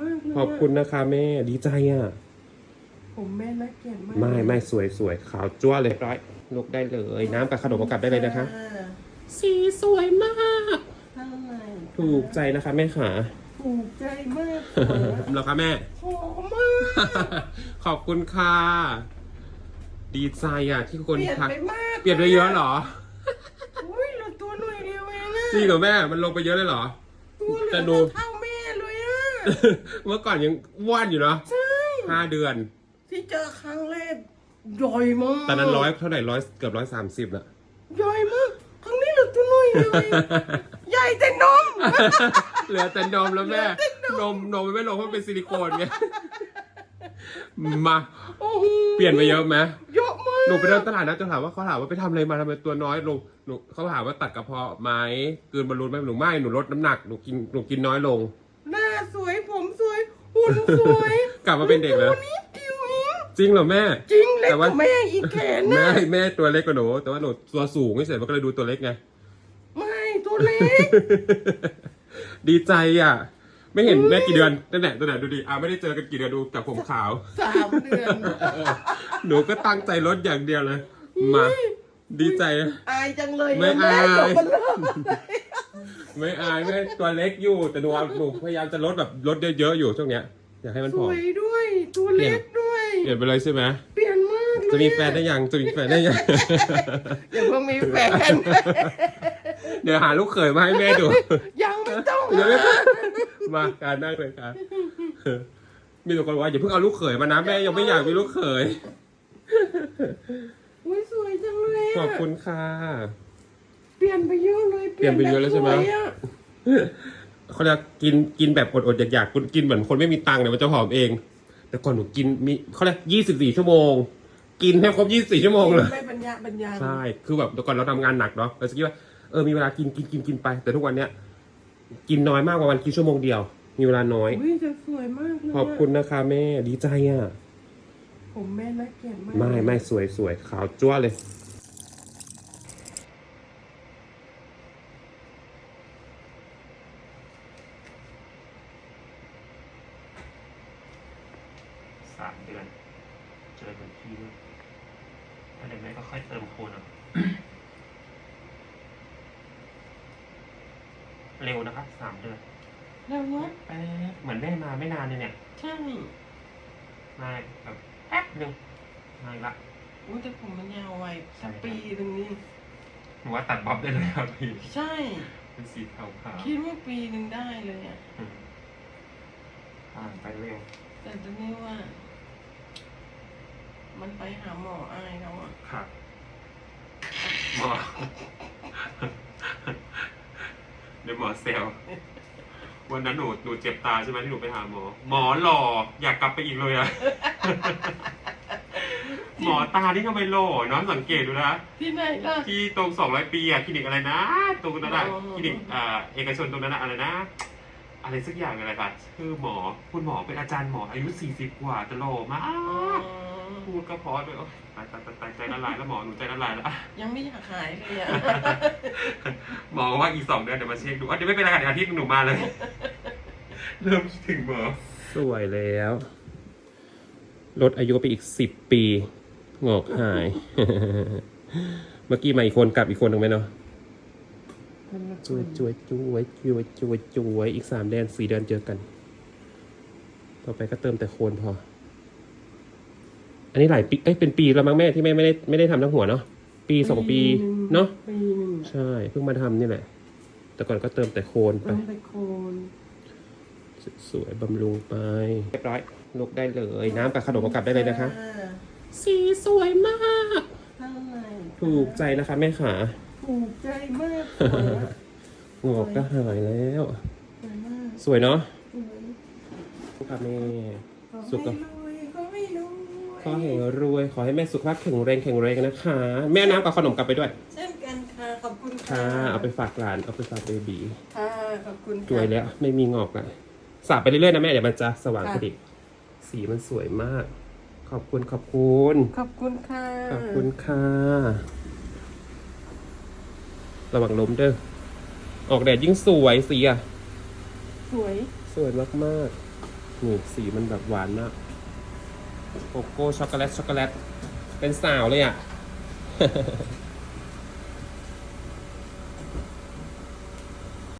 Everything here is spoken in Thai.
มากเลยะขอบคุณนะคะแม่ดีใจอะ ผมแม่นักเกียรติมากไม่ไม่สวยสวยขาวจ้วเลยร้อยลุกได้เลย น้ำกับขนมเอากลับได้เลยนะคะสีสวยมากเท่าไหร่ถูกใจนะคะแม่ขาถูกใจมากเหรอคะแม่ หอมมากขอบคุณค่ะดีใจอะที่คนเปลี่ยนทักไปมากเปลี่ยนไปเยอะเหรออุ้ยเหลือตัวหน่อยเดียวเองอะจริงเหรอแม่มันลงไปเยอะเลยเหรอ ตัวเหลืแต่อดู เท่าแม่ เลยอะเมื่อก่อนยังอ้วนอยู่เนาะใช่ห้าเดือน ที่เจอครั้งแรกใหญ่มากตอนนั้นร้อยเท่าไหร่ร้อยเกือบร้อยสามสิบละใหญ่มากครั้งนี้เหลือตัวหน่อยเดียวเองใหญ่แต่นม เหลือแต่นมแล้วแม่ นมนมมันไม่ลงเพราะมันเป็นซิลิโคนไงมาโอ้โหเปลี่ยนไปเยอะไหมเยอะมากหนูไปเดินตลาดนะจะถามว่าเขาถามว่าไปทำอะไรมาทำไมตัวน้อยลงหนูเขาถามว่าตัดกระเพาะไหมกลืนบอลลูนไหมหนูไม่หนูลดน้ำหนักหนูกินหนูกินน้อยลงหน้าสวยผมสวยหุ่นสวยกลับมาเป็นเด็กเลยตัวนี้จิ๋วเองจริงเหรอแม่ จริงเล็กแต่กว่าว่าแม่อีกแขนแม่นะแม่ตัวเล็กกว่าหนูแต่ว่าหนูตัวสูงไม่เสร็จมันก็เลยดูตัวเล็กไง ไม่ตัวเล็ก ดีใจอะ ไม่เห็นแม่กี่เดือนนั่นแหละนั่นแหละดูดิอะไม่ได้เจอกันกี่เดือนดูแต่ผมขาว สามเดือน หนูก็ตั้งใจลดอย่างเดียวเลย มา ดีใจนะอายจังเลยไม่แม่อายจบมันเริ่ม ไม่อายไม่ตัวเล็กอยู่แต่หนูเอาหนูพยายามจะลดแบบลดเยอะๆอยู่ช่วงเนี้ยอยากให้มันสผอมวยด้วย ตัวเล็กด้วย เปลี่ยนไปเลยใช่ไหมเปลี่ยนมากเลยจะมีแฟนได้ยังจะมีแฟนได้ยัง อย่าเพิ่งมีแฟน เดี๋ยวหาลูกเขยมาให้แม่ดู ยังไม่ต้องเดี๋ยวไม่ต้องมาการนั่งเลยครับมีตัวคนบอกว่าอย่าเพิ่งเอาลูกเขยมานะแม่ยังไม่อยากมีลูกเขยอุ้ยสวยจังเลยะขอบคุณค่ะ เปลี่ยนไปเยอะเลยเปลี่ยนไปเยอะแล้วใช่ไหมแบบสวยอะ เขาเรียกกินกินแบบอดๆอยากๆคุณกินเหมือนคนไม่มีตังค์เนี่ยมันจะผอมเอง แต่ก่อนหนูกินมีเขาเรียกยี่สิบสี่ชั่วโมง กินให้ครบยี่สิบสี่ชั่วโมงเลยไม่บรรยะบรรยังใช่คือแบบแต่ก่อนเราทำงานหนักเนาะเราจะคิดว่าเออมีเวลากินกินกินกินไป แต่ทุกวันเนี้ยกินน้อยมากกว่าวันกินชั่วโมงเดียว มีเวลาน้อย อุ้ยจะสวยมากเลยะขอบคุณนะคะแม่ดีใจอะผมแม่นักเกียรติมาก ไม่ไม่สวยสวยขาวจ้วเลย สามเดือนเจอเหมือนพี่ด้วยแล้วเดี๋ยวแม่ก็ค่อยเติมโคนอะเร็วนะครับสามเดือนแล้วเนี้ยแป๊บเหมือนแม่มาไม่นานเลยเนี่ยใช่มาแบบแป๊บหนึ่งมาอีกละอุ้ยแต่ผมมันยาวไวใช่สักครับปีหนึ่งนี่หนูว่าตัดบ๊อบได้เลยครับพี่ใช่ เป็นสีขาวขาวคิดว่าปีหนึ่งได้เลยอะผ่านไปเร็วแต่ตอนนี้ว่า มันไปหาหมออายแล้วอะครับหมอ เดี๋ยวหมอเซลวันนั้นหนูหนูเจ็บตาใช่ไหมที่หนูไปหาหมอ หมอหล่ออยากกลับไปอีกเลยอะหมอตาที่ทำไมหล่อเนาะสังเกตดูนะที่ไหนล่ะ ที่ตรงสองร้อยปีอะคลินิกอะไรนะตรงนั้นอะอ๋อคลินิกอ่าเอกชนตรงนั้นอะอะไรนะอะไรสักอย่างอะไรค่ะชื่อหมอคุณหมอเป็นอาจารย์หมออายุสี่สิบกว่าจะหล่อมากอ๋อ พูดก็เพอด้วยโอ๊ยตายตายตายตายใจละลายแล้วหมอหนูใจละลายแล้ว ยังไม่อยากหายเลยอะ หมอว่าอีกสองเดือนเดี๋ยวมาเช็คดูอะเดี๋ยวไม่เป็นไรค่ะเดี๋ยวอาทิตย์หนูมาเลย เริ่มคิดถึงหมอ สวยแล้ว ลดอายุไปอีกสิบปี งอกหาย เมื่อกี้มาอีกคนกลับอีกคนหนึ่งไหมเนาะจวยจวยจวยจวยจวยจวยอีกสามเดือนสี่เดือนเจอกัน ต่อไปก็เติมแต่โคนพออั นนี้หลายปีเอ้ยเป็นปีแล้วมั้งแม่ที่แม่ไม่ได้ไม่ได้ทำทั้งหัวเนาะปีสองปีเนาะปีหนึ่งใช่เพิ่งมาทำนี่แหละ แต่ก่อนก็เติมแต่โคนไปต้องไปโคนสวยๆบำรุงไปเรียบร้อยลุกได้เลยน้ำกับขนมเอากลับได้เลยนะคะสีสวยมาก เท่าไหร่ถูกใจนะคะแม่ขาถูกใจมากสวยอะงอกก็หายแล้ว สวยมากสวยเนาะสวยค่ะแม่ ขอสุขให้รว อให้รวย ขอให้แม่สุขภาพแข็งแรงแข็งแรงนะคะ แม่น้ำกับขนมกลับไปด้วย เช่นกันค่ะ ขอบคุณค่ะ เอาไปฝากหลาน เอาไปฝากเบบีค่ะ ขอบคุณค่ะ สวยแล้ว ไม่มีงอกอะสาบไปเรื่อยๆนะแม่ เดี๋ยวมันจะสว่างค่ะ ขึ้นอีกสีมันสวยมาก ขอบคุณขอบคุณ ขอบคุณค่ะ ขอบคุณค่ะ ระวังล้มเด้อ ออกแดดยิ่งสวยสีอะ สวย สวยมากนี่สีมันแบบหวานมาก โกโก้ช็อกโกแลตช็อกโกแลตเป็นสาวเลยอะ